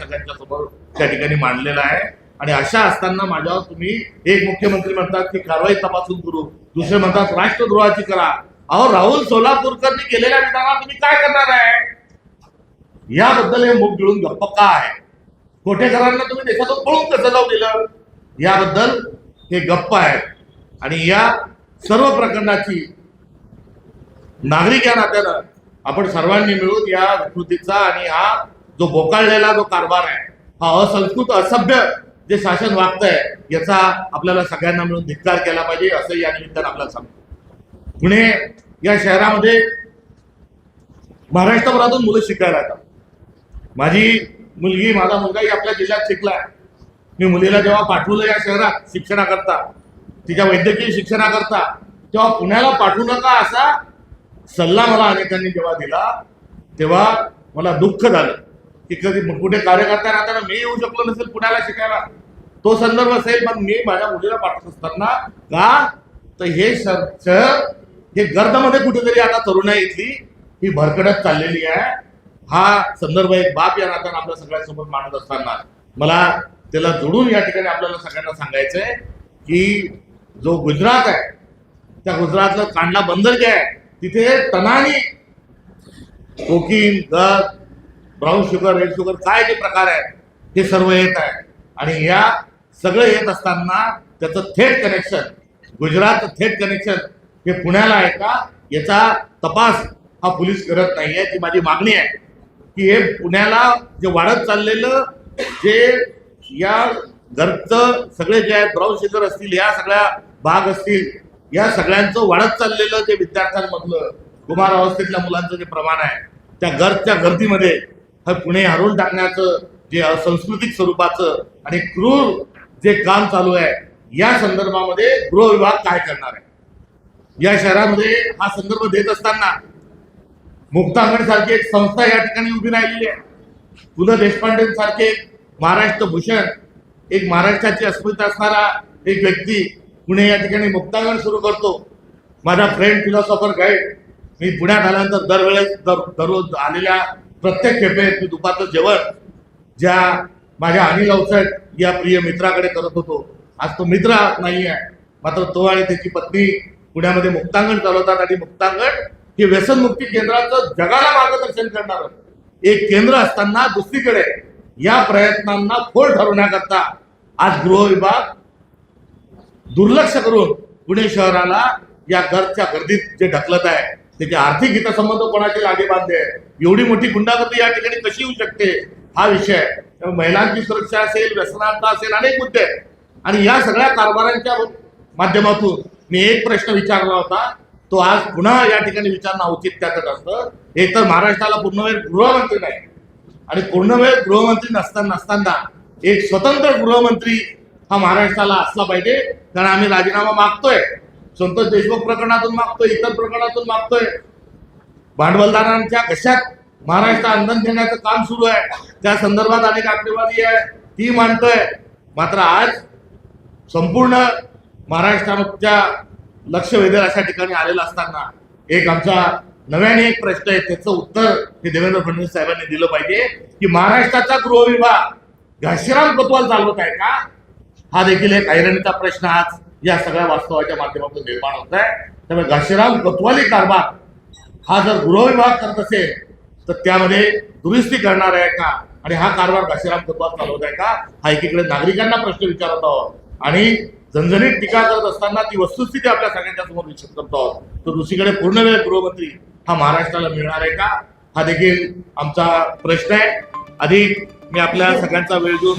सगळ्यांच्या समोर त्या ठिकाणी मांडलेला आहे. आणि अशा असताना माझ्यावर तुम्ही एक मुख्यमंत्री म्हणतात की कारवाई तपासून करू. दुसरे म्हणतात राष्ट्रद्रोहाची करा. अहो राहुल सोलापूरकरनी केलेल्या विधानात तुम्ही काय करणार आहे? याबद्दल हे मुख गिळून गप्प का आहे? कोठेकरांना तुम्ही देशातून पळून कसं जाऊ दिलं? याबद्दल हे गप्प आहेत आणि या सर्व प्रकरणाची नागरिक या नात्यानं आपण सर्वांनी मिळून या कृतीचा आणि हा जो बोकाळलेला जो कारभार आहे हा असंस्कृत असभ्य जे शासन वागतंय याचा आपल्याला सगळ्यांना मिळून धिक्कार केला पाहिजे असं या निमित्तानं आपल्याला सांगतो. पुणे या शहरामध्ये महाराष्ट्रभरातून मुलं शिकायला येतात. माझी मुलगी माझा मुलगाही आपल्या जिल्ह्यात शिकला मी मुलीला जेव्हा पाठवलं या शहरात शिक्षणाकरता तिच्या वैद्यकीय शिक्षणाकरता तेव्हा पुण्याला पाठवू नका असा सल्ला मला अनेकांनी जेव्हा दिला तेव्हा मला दुःख झालं. की कधी कुठे कार्यकर्ता राहताना मी येऊ शकलो नसेल पुण्याला शिकायला तो संदर्भ असेल पण मी माझ्या मुलीला पाठवत असताना का? तर हे शहर शहर हे गर्दमध्ये कुठेतरी आता तरुणाई इथली ही भरकडत चाललेली आहे. हा संदर्भ एक बाप या नात्यानं आपल्या सगळ्यांसमोर मांडत असताना. मला त्याला जोडून या ठिकाणी आपल्याला सगळ्यांना सांगायचंय की जो गुजरात आहे त्या गुजरातला कांडला बंदर जे आहे तिथे तनानी कोकिन गद ब्राऊन शुगर रेड शुगर काय जे प्रकार आहेत हे सर्व येत आहे आणि या सगळं येत असताना त्याचं थेट कनेक्शन गुजरात थेट कनेक्शन हे पुण्याला आहे का? याचा तपास हा पोलीस करत नाही आहे ती माझी मागणी आहे. की हे पुण्याला जे वाढत चाललेलं जे या घरचं सगळे जे आहेत ब्राऊन शुगर असतील या सगळ्या भाग असतील या सगळ्यांचं वाढत चाललेलं जे विद्यार्थ्यांमधलं कुमार अवस्थेतल्या मुलांचं जे प्रमाण आहे त्या घरच्या गर्दीमध्ये हे पुणे हरवून टाकण्याचं जे सांस्कृतिक स्वरूपाचं आणि क्रूर जे काम चालू आहे या संदर्भामध्ये गृह विभाग काय करणार आहे? या शहरामध्ये हा संदर्भ देत असताना मुक्तांगण सारखी एक संस्था या ठिकाणी उभी राहिलेली आहे. पु ल देशपांडे सारखे एक महाराष्ट्र भूषण एक महाराष्ट्राची अस्मिता असणारा एक व्यक्ती पुणे या ठिकाणी मुक्तांगण सुरू करतो. माझा फ्रेंड फिलॉसॉफर गाईड मी पुण्यात आल्यानंतर दरवेळेस दर दररोज आलेल्या प्रत्येक खेपेत मी दुपारचं जेवण ज्या माझ्या अनिल अवसाहेब या प्रिय मित्राकडे करत होतो. आज तो मित्र नाही आहे मात्र तो आणि त्याची पत्नी पुण्यामध्ये मुक्तांगण चालवतात आणि मुक्तांगण हे व्यसनमुक्ती केंद्राचं जगाला मार्गदर्शन करणार एक केंद्र असताना दुसरीकडे या प्रयत्नांना खोल ठरवण्याकरता आज गृह विभाग दुर्लक्ष करून पुणे शहराला या घरच्या गर्दीत जे ढकलत आहे त्याचे आर्थिक हितसंबंध कोणाचे लागे बांधले आहे एवढी मोठी गुंडागर्दी या ठिकाणी कशी येऊ शकते? हा विषय आहे. महिलांची सुरक्षा असेल व्यसनार्थ असेल अनेक मुद्दे आहेत. आणि या सगळ्या कारभारांच्या माध्यमातून मी एक प्रश्न विचारला होता. तो आज पुन्हा या ठिकाणी विचारणं औचित्याचं असतं. एक तर महाराष्ट्राला पूर्णवेळ गृहमंत्री नाही. आणि पूर्णवेळ गृहमंत्री नसताना नसताना एक स्वतंत्र गृहमंत्री हा महाराष्ट्राला असला पाहिजे. कारण आम्ही राजीनामा मागतोय. संतोष देशमुख प्रकरणातून मागतोय इतर प्रकरणातून मागतोय. भांडवलदारांच्या कशात महाराष्ट्र अंधन देण्याचं काम सुरू आहे. त्या संदर्भात अनेक आकडेवारी आहे. ती मांडतोय. मात्र आज संपूर्ण महाराष्ट्राच्या लक्ष वेधेल अशा ठिकाणी आलेला असताना एक आमचा नव्याने एक प्रश्न आहे त्याचं उत्तर हे देवेंद्र फडणवीस साहेबांनी दिलं पाहिजे की महाराष्ट्राचा गृहविभाग घाशीराम कोतवाल चालवत आहे का? हा देखील एक ऐरणीचा प्रश्न आज या सगळ्या वास्तवाच्या माध्यमातून निर्माण होत आहे. त्यामुळे घाशीराम कोतवाली कारभार हा जर गृह विभाग करत असेल तर त्यामध्ये दुरुस्ती करणार आहे का? आणि हा कारभार घाशीराम कोतवाल चालवत आहे का? हा एकीकडे नागरिकांना प्रश्न विचारत आहोत. आणि झणझणीत टीका करत असताना ती वस्तुस्थिती आपल्या सगळ्यांच्या समोर विचार करतो आहोत. तर दुसरीकडे पूर्ण वेळ गृहमंत्री हा महाराष्ट्राला मिळणार आहे का? हा देखील आमचा प्रश्न आहे. अधिक मी आपल्या सगळ्यांचा वेळ देऊन